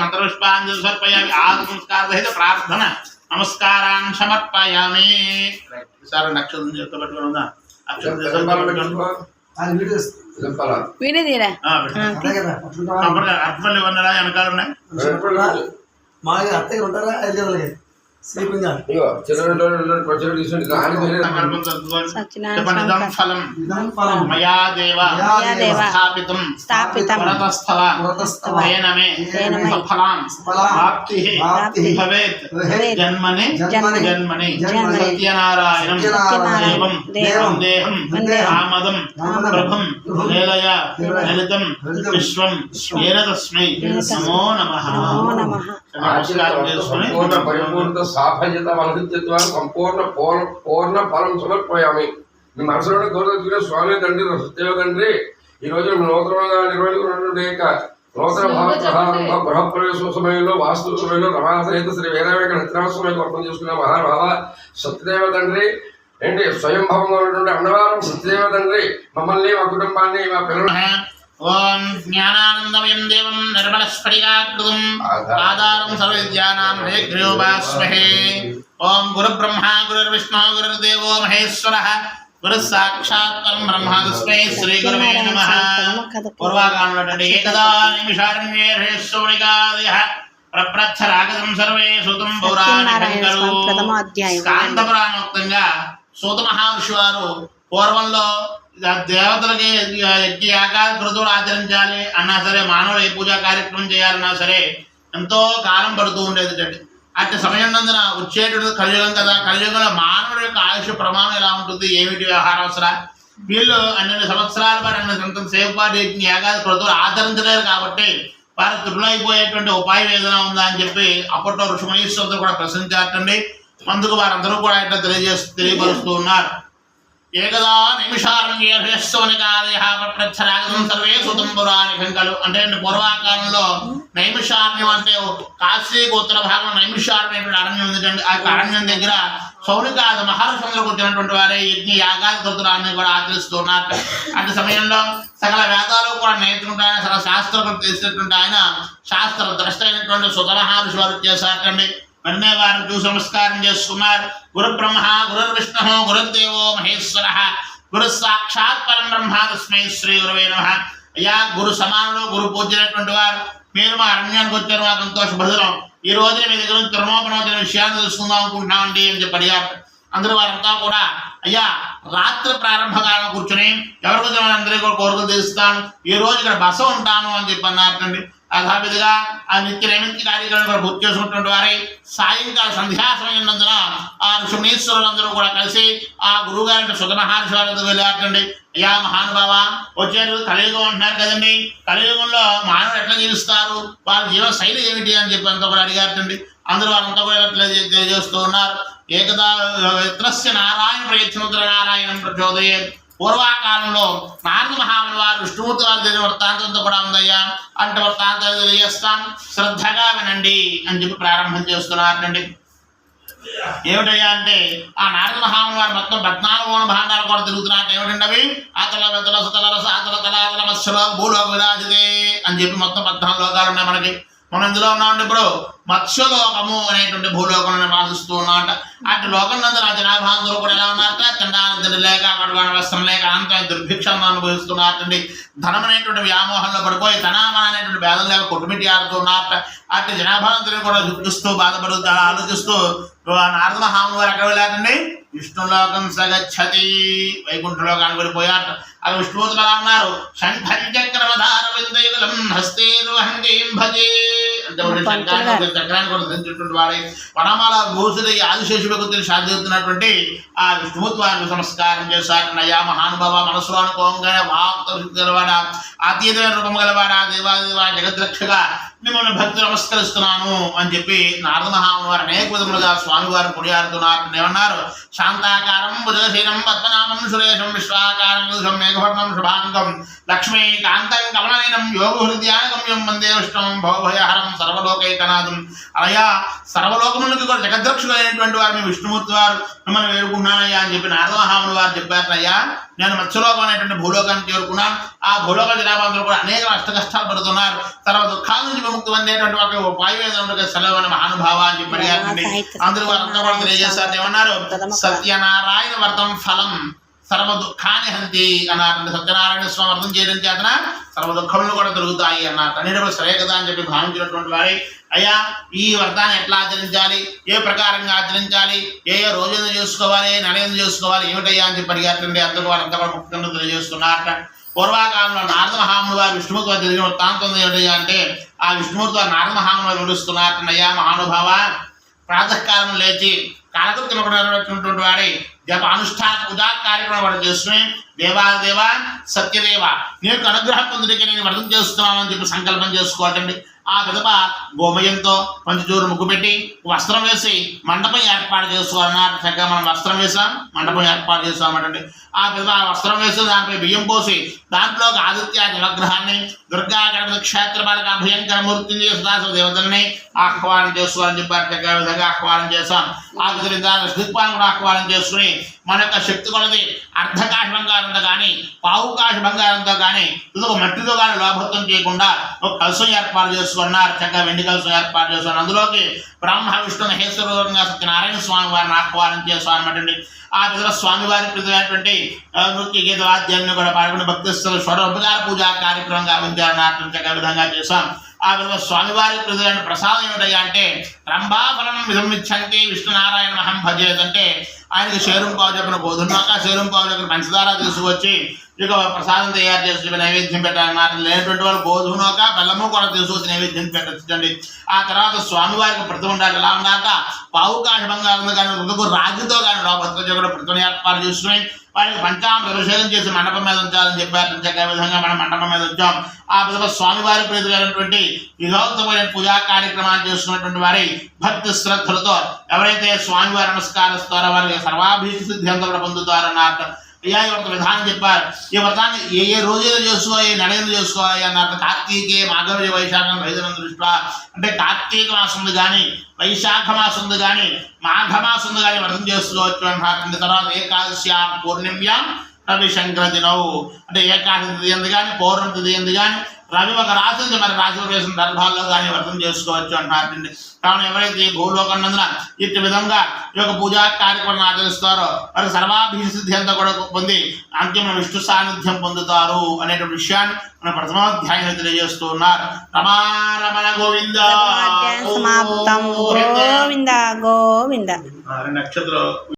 మంత్రపుష్పాంజలి సమర్పయామి ఆది సంస్కార సహిత ప్రార్థన నమస్కారాన్ని సమర్పయామి. సార్ నక్షత్రం చేత పెట్టుకుని ఉందా? అక్షరం చేత పెట్టుకోండి. అది వీడియో వీడియో తీరా ఆ, పెట్టుకోండి. అదే కదా పట్టుకుంటా అప్పుడు అర్థమల్లి ఉన్నారా వెనకాల ఉన్నాయి? మా అత్తయ్య ఉంటారా? ఐదు గంటలకి? ఫలం. మయా దేవ స్థాపితం. స్థాపితం. వరతస్థల. తేన మే సఫలాం. ప్రాప్తి. భవేత్. జన్మని. జన్మని. సత్యనారాయణం. దేవం. దేవం. వందేహం ఆమదం ప్రభం లలితం. లలితం. విశ్వం. ఏన తస్మై నమో నమః. సంపూర్ణ పరిపూర్ణ సాఫల్యత సంపూర్ణ పూర్ణ పూర్ణ ఫలం సమర్పయామి. మీ మనసులో కోరుతున్న స్వామి తండ్రి సత్యవ తండ్రి ఈ రోజు నూతనంగా నిర్వహించుకున్నటువంటి యొక్క నూతన భావ సమయంలో వాస్తు సమయంలో రమాసహిత శ్రీ వేదవేక నిత్రాశ్రమం అర్థం చేసుకున్న మహాభావ సత్యదేవ తండ్రి ఏంటి స్వయంభవంగా ఉన్నటువంటి అన్నవారం సత్యదేవ తండ్రి మమ్మల్ని మా కుటుంబాన్ని మా పిల్లలు ఓం జ్ఞానానందమయం దేవం నిర్మలస్ఫటికాకృతం ఆధారం. సర్వవిద్యానాం హయగ్రీవోపాస్మహే ఓం గురుబ్రహ్మ గురుర్విష్ణు గురుర్దేవో మహేశ్వర. గురు సాక్షాత్ పరం బ్రహ్మ తస్మై శ్రీ గురువే నమ పూర్వాకాండే ఏకదా నిమిషారణ్యే హేశ్వరికాదయ ప్రప్రచ్చరాగతం సర్వే సుతం అధ్యాయం. స్కాంతపురాణోక్తంగా సూత మహర్షి వారు పూర్వంలో దేవతలకి యజ్ఞ యాగాది కృతులు ఆచరించాలి అన్నా సరే మానవులు ఏ పూజా కార్యక్రమం చేయాలన్నా సరే ఎంతో కాలం పడుతూ ఉండేది అండి అట్టి సమయం నందున వచ్చేటది కలియుగం కదా కలియుగంలో మానవుడి యొక్క ఆయుష్ ప్రమాణం ఎలా ఉంటుంది ఏమిటి వ్యవహారావసర? వీళ్ళు అన్ని సంవత్సరాల వారు అన్ని సంతం సేవపాటి యజ్ఞ యాగాది కృతులు ఆచరించలేరు కాబట్టి వారు త్రులైపోయేటువంటి ఉపాయం ఏదైనా ఉందా అని చెప్పి అప్పట్లో ఋషిమనీశ్వరులు కూడా ప్రశ్నించారటండి. అందుకు వారందరూ కూడా ఇట్లా తెలియజేస్తూ తెలియపరుస్తూ ఉన్నారు. ఏకదా నైమిషారణ్యేశ్వనికాదేహాపక్షరాగం సర్వే సుతంబురాని కంకలు. అంటే పూర్వాకాలంలో నైమిషారణ్యం అంటే కాశీ ఉత్తర భాగం నైమిషారణ్యం అరణ్యం ఉందండి ఆ అరణ్యం దగ్గర సౌనికాది మహర్షులకు కూర్చున్నటువంటి వారే యజ్ఞ యాగాది కృతురాన్ని కూడా ఆచరిస్తూ ఉన్నారు అటు సమయంలో సకల వేదాలు కూడా నేర్చుకుంటాయని సకల శాస్త్రం తెలిసినటువంటి ఆయన శాస్త్ర ద్రష్ట అయినటువంటి సుత మహర్షి వారు చేశారటండి. వెంటనే వారు చూసి నమస్కారం చేసుకున్నారు గురు బ్రహ్మ గురు విష్ణు గురుదేవో మహేశ్వర గురు సాక్షాత్ పరం బ్రహ్మ తస్మై శ్రీ గురువే నమ అయ్యా గురు సమానులు గురు పూజ్యులైనటువంటి వారు మీరు మా అరణ్యానికి వచ్చారు మాకు సంతోష శుభదినం ఈ రోజున మీ దగ్గర నుంచి విషయాన్ని తెలుసుకుందాం అనుకుంటున్నామండి అని చెప్పి అడిగారు అందరూ వారంతా కూడా అయ్యా రాత్రి ప్రారంభ కాలం కూర్చుని ఎవరి గురించి అందరికీ కూడా కోరికలు తెలుస్తాను ఈ రోజు ఇక్కడ బస ఉంటాను అని చెప్పి అన్నారండి యథావిధిగా ఆ నిత్య నైమిత్య కార్యక్రమం కూడా పూర్తి చేసుకుంటున్న వారి సాయంకాల సంధ్యా సమయం నందున ఆ ఋషునీశ్వరులందరూ కూడా కలిసి ఆ గురువు గారి వెళ్ళారండి అయ్యా మహానుభావ వచ్చారు కలియుగం అంటున్నారు కదండి. కలియుగంలో మానవుడు ఎట్లా జీవిస్తారు? వారి జీవన శైలి ఏమిటి అని చెప్పి అంతా కూడా అడిగారండి అందరూ వాళ్ళంతా కూడా ఎట్లా తెలియజేస్తూ ఉన్నారు. ఏకదా ఇత్రస్య నారాయణ ప్రయత్నోత్తర నారాయణం ప్రచోదయే పూర్వకాలంలో నారద మహాముని వారు విష్ణుమూర్తి వారి తెలియని వృత్తాంతంతో కూడా ఉందయ్యా. అంటే వృత్తాంతం తెలియజేస్తాం శ్రద్ధగా వినండి అని చెప్పి ప్రారంభం చేస్తున్నారండి. ఏమిటయ్యా అంటే ఆ నారద మహాముని వారు మొత్తం పద్నాలుగు మూల భాండాలు కూడా తిరుగుతున్నట్టు ఏమిటండి అవి? అతల వెతల సుతల రస అతల తలాతల మత్స్యలో భూలో విరాజితే అని చెప్పి మొత్తం పద్నాలుగు లోకాలు ఉన్నాయి మనకి. మనం ఇందులో ఉన్నామండి ఇప్పుడు మత్స్యలోకము అనేటువంటి భూలోకంలో నివాసిస్తూ ఉన్నామంట. అటు లోకం నందు నా జనాభాంతులు కూడా ఎలా ఉన్నారట? తినడానికి తిండి లేక అక్కడ వస్త్రం లేక అంత దుర్భిక్షను అనుభవిస్తున్నారటండి. ధనం అనేటువంటి వ్యామోహంలో పడిపోయి ధనామా అనేటువంటి భేదం లేక కొట్టుమిటి ఆడుతూ ఉన్నారట. అటు జనాభాంతులు కూడా దుఃఖిస్తూ బాధపడుతూ ఆలోచిస్తూ నారద మహాముని వారు ఎక్కడ వెళ్ళారండి? విష్ణులోకం సగచ్చతి. వైకుంఠలోకానికి వెళ్ళిపోయారట. అది విష్ణుమూర్తులు అలా అన్నారు శంఖంచక్రమధార విందయుగలం హస్తేరుహంగీం భజే అంటే ఒకటి శంఖాన్ని ఒక చక్రాన్ని కూడా ధరించినటువంటి వాడే వనమాల భూషుడు ఈ ఆదిశేషులకు తెలిసి సాధిస్తున్నటువంటి ఆ విష్ణుమూర్తి వారిని నమస్కారం చేశారు. అయ్యా మహానుభావ మనసులో అనుకోగానే వాక్త గలవాడ అతీతమైన రూపం గలవాడ దేవాదేవ జగద్రక్షగా మిమ్మల్ని భక్తి నమస్కరిస్తున్నాను అని చెప్పి నారద మహాముని వారు అనేక విధములుగా స్వామివారు కొనియాడుతున్నారు. ఏమన్నారు శాంతాకారం బుధశీలం పద్మనామం సురేశం విశ్వాకారం యుధం మేఘవర్ణం శుభాంగం లక్ష్మీ కాంతం కమలనీనం యోగ హృదయానగమ్యం వందే విష్ణం భవభయహరం సర్వలోకైకనాథం. అలయా సర్వలోకములకు కూడా జగద్రక్షులైనటువంటి వారు మీ విష్ణుమూర్తి వారు. మిమ్మల్ని వేడుకుంటున్నానయ్యా అని చెప్పి నారద మహాముని వారు చెప్పారయ్యా నేను మత్స్యలోకం అనేటువంటి భూలోకానికి చేరుకున్నాను. ఆ భూలోక జనాభాంతులు కూడా అనేక అష్ట కష్టాలు పడుతున్నారు. సర్వ దుఃఖాల నుంచి విముక్తి పొందేటువంటి ఒక ఉపాయం సెలవు అని మహానుభావ అని చెప్పి అడిగారండి అందరూ వారంతా కూడా తెలియజేశారు. ఏమన్నారు? సత్యనారాయణ వ్రతం ఫలం. సర్వ దుఃఖాన్ని హంతి అన్నారు సత్యనారాయణ స్వామి అర్థం చేయడం చేతన సర్వ దుఃఖములు కూడా దొరుకుతాయి అన్నారు. అన్నిటిలో సరే కదా అని చెప్పి భావించినటువంటి వారి అయ్యా ఈ వ్రతాన్ని ఎట్లా ఆచరించాలి? ఏ ప్రకారంగా ఆచరించాలి? ఏ ఏ రోజు ఎందుకు చేసుకోవాలి? ఏ నెల చేసుకోవాలి? ఏమిటయ్యా అని చెప్పి అడిగారండి అందరూ వారంతా కూడా ముఖ్యంగా తెలియజేస్తున్నారట పూర్వకాలంలో నారద మహాముడు వారు విష్ణుమూర్తి వారు తెలియని వృత్తాంతం ఏమిటయ్యా అంటే ఆ విష్ణుమూర్తి వారు నారద మహాముడు వారు విడుస్తున్నారటయ్యా మహానుభావ ప్రాతకాలం లేచి కాలకృత్యమైనటువంటి వాడి జప అనుష్ఠాన పూజా కార్యక్రమం వాడు చేసుకుని దేవాదేవ సత్యదేవ నీకు అనుగ్రహం పొందుడికి నేను వ్రతం చేస్తున్నాను అని చెప్పి సంకల్పం చేసుకోవటండి ఆ విధవ గోమయంతో పంచచూరు ముగ్గు పెట్టి వస్త్రం వేసి మండపం ఏర్పాటు చేసుకోవాలన్నారు చక్కగా మనం వస్త్రం వేసాం మండపం ఏర్పాటు చేసామంటండి ఆ విధవ వస్త్రం వేసి దానిపై బియ్యం పోసి దాంట్లో ఆదిత్య విగ్రహాన్ని దుర్గా గణపతి క్షేత్ర బాలక అభయంకర మూర్తిని సుదాసు దేవతల్ని ఆహ్వానం చేసుకోవాలని చెప్పారు. చక్కగా విధంగా ఆహ్వానం చేశాం. ఆ విధంగా ఋత్వాన్ని కూడా ఆహ్వానం చేసుకుని మన యొక్క శక్తి కొలది అర్ధకాశ బంగారంతో కానీ పావుకాశ బంగారంతో కానీ ఇదొక మట్టితో కానీ లోభత్వం చేయకుండా ఒక కలసం ఏర్పాటు చేసుకున్నారు చక్కగా వెండి కలసం ఏర్పాటు చేసుకున్నారు. అందులోకి బ్రహ్మ విష్ణు మహేశ్వరంగా సత్యనారాయణ స్వామి వారిని ఆహ్వానం చేస్తాం అనమాట ఆ విధంగా స్వామివారి ప్రతిమైనటువంటి నృత్య గీత వాద్యాన్ని కూడా పాల్గొని భక్తి స్వర ఉపకార పూజా కార్యక్రమం గావించాలని చక్కగా విధంగా చేశాం. ఆ విధంగా స్వామివారి ప్రతిమైన ప్రసాదం ఏమిటయ్యా అంటే రంభాఫలం విధం ఇచ్చంతి విష్ణునారాయణ మహం భజేదంటే ఆయనకి శేరం పావు చెప్పిన బోధున్నాక శేరం పావు చెప్పిన పంచదార తీసుకువచ్చి ఇక ప్రసాదం తయారు చేసి నైవేద్యం పెట్టాలన్నారు లేనటువంటి వాళ్ళు బోధునాక బెల్లము కూడా తీసుకొచ్చి నైవేద్యం పెట్టండి ఆ తర్వాత స్వామివారికి ప్రతి ఉండాలి. ఎలా ఉన్నాక పావు కాశ బంగారం కానీ ముందుకు రాజుతో కానీ లోపల కూడా ప్రతిని ఏర్పాటు చేసుకుని వారికి పంచామృత అభిషేకం చేసి మండపం మీద ఉంచాలని చెప్పారు చక్కగా విధంగా మనం మండపం మీద ఉంచాం. ఆ విధంగా స్వామివారి ప్రీతికైనటువంటి విధోత్తమైన పూజా కార్యక్రమాలు చేస్తున్నటువంటి వారి భక్తి శ్రద్ధలతో ఎవరైతే స్వామివారి నమస్కారిస్తారో వారికి సర్వాభీష్ట సిద్ధి అంతా కూడా పొందుతారన్నారు అయ్యా ఒక విధానం చెప్పారు. ఈ వ్రతాన్ని ఏ ఏ రోజులు ఏదో చేసుకోవాలి ఏ నెల ఏదో చేసుకోవాలి అన్నారు కార్తీకే మాఘవ వైశాఖం వైద్యం దృష్ట్యా అంటే కార్తీక మాసం ఉంది కానీ వైశాఖ మాసం ఉంది కానీ మాఘ మాసం ఉంది కానీ వ్రతం చేసుకోవచ్చు అన్నారు తర్వాత ఏకాదశ్యాం పూర్ణిమ్యాం రవి శంకర దినవు అంటే ఏకాదశి తిథి ఎందు కానీ పౌర్ణమి తిథి ఎందు కానీ రవి ఒక రాశి నుంచి మరి రాశి వేసిన దర్భాల్లో కానీ వ్రతం చేసుకోవచ్చు అంటారండి కావున ఎవరైతే ఈ భూలోకం నందున ఇట్టి విధంగా ఈ యొక్క పూజా కార్యక్రమం ఆచరిస్తారో వారికి సర్వాభిసిద్ధి అంతా కూడా పొంది అంతిమ విష్ణు సాన్నిధ్యం పొందుతారు అనేటువంటి విషయాన్ని మన ప్రథమాధ్యాయం తెలియజేస్తూ ఉన్నారు. రమారమణ గోవింద. గోవింద గోవింద. నక్షత్రం